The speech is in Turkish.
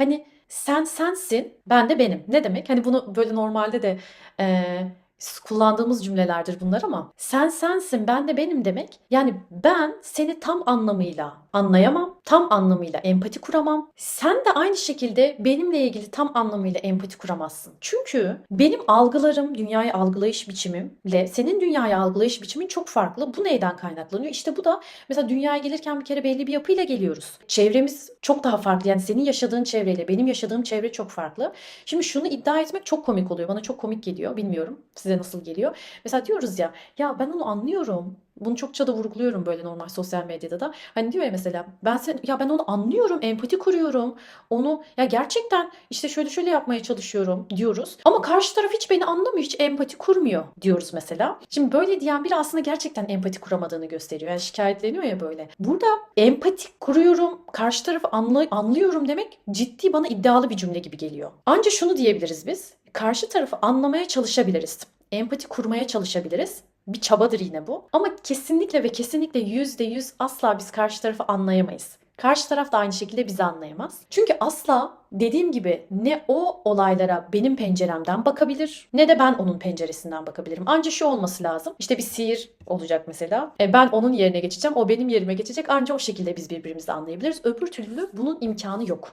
Hani sen sensin, ben de benim. Ne demek? Hani bunu böyle normalde de eee, kullandığımız cümlelerdir bunlar ama sen sensin, ben de benim demek. Yani ben seni tam anlamıyla anlayamam, tam anlamıyla empati kuramam. Sen de aynı şekilde benimle ilgili tam anlamıyla empati kuramazsın. Çünkü benim algılarım, dünyayı algılayış biçimimle senin dünyayı algılayış biçimin çok farklı. Bu neyden kaynaklanıyor? İşte bu da mesela dünyaya gelirken bir kere belli bir yapıyla geliyoruz. Çevremiz çok daha farklı. Yani senin yaşadığın çevreyle benim yaşadığım çevre çok farklı. Şimdi şunu iddia etmek çok komik oluyor. Bana çok komik geliyor. Bilmiyorum size nasıl geliyor. Mesela diyoruz ya ya ben onu anlıyorum. Bunu çokça da vurguluyorum böyle normal sosyal medyada da. Hani diyor ya mesela ben sen ya ben onu anlıyorum, empati kuruyorum. Onu ya gerçekten işte şöyle şöyle yapmaya çalışıyorum diyoruz. Ama karşı taraf hiç beni anlamıyor, hiç empati kurmuyor diyoruz mesela. Şimdi böyle diyen biri aslında gerçekten empati kuramadığını gösteriyor. Yani şikayetleniyor ya böyle. Burada empati kuruyorum, karşı tarafı anla- anlıyorum demek ciddi bana iddialı bir cümle gibi geliyor. Ancak şunu diyebiliriz biz. Karşı tarafı anlamaya çalışabiliriz. Empati kurmaya çalışabiliriz. Bir çabadır yine bu. Ama kesinlikle ve kesinlikle yüzde yüz asla biz karşı tarafı anlayamayız. Karşı taraf da aynı şekilde bizi anlayamaz. Çünkü asla dediğim gibi ne o olaylara benim penceremden bakabilir ne de ben onun penceresinden bakabilirim. Ancak şu olması lazım. İşte bir sihir olacak mesela. E, ben onun yerine geçeceğim, o benim yerime geçecek. Ancak o şekilde biz birbirimizi anlayabiliriz. Öbür türlü bunun imkanı yok.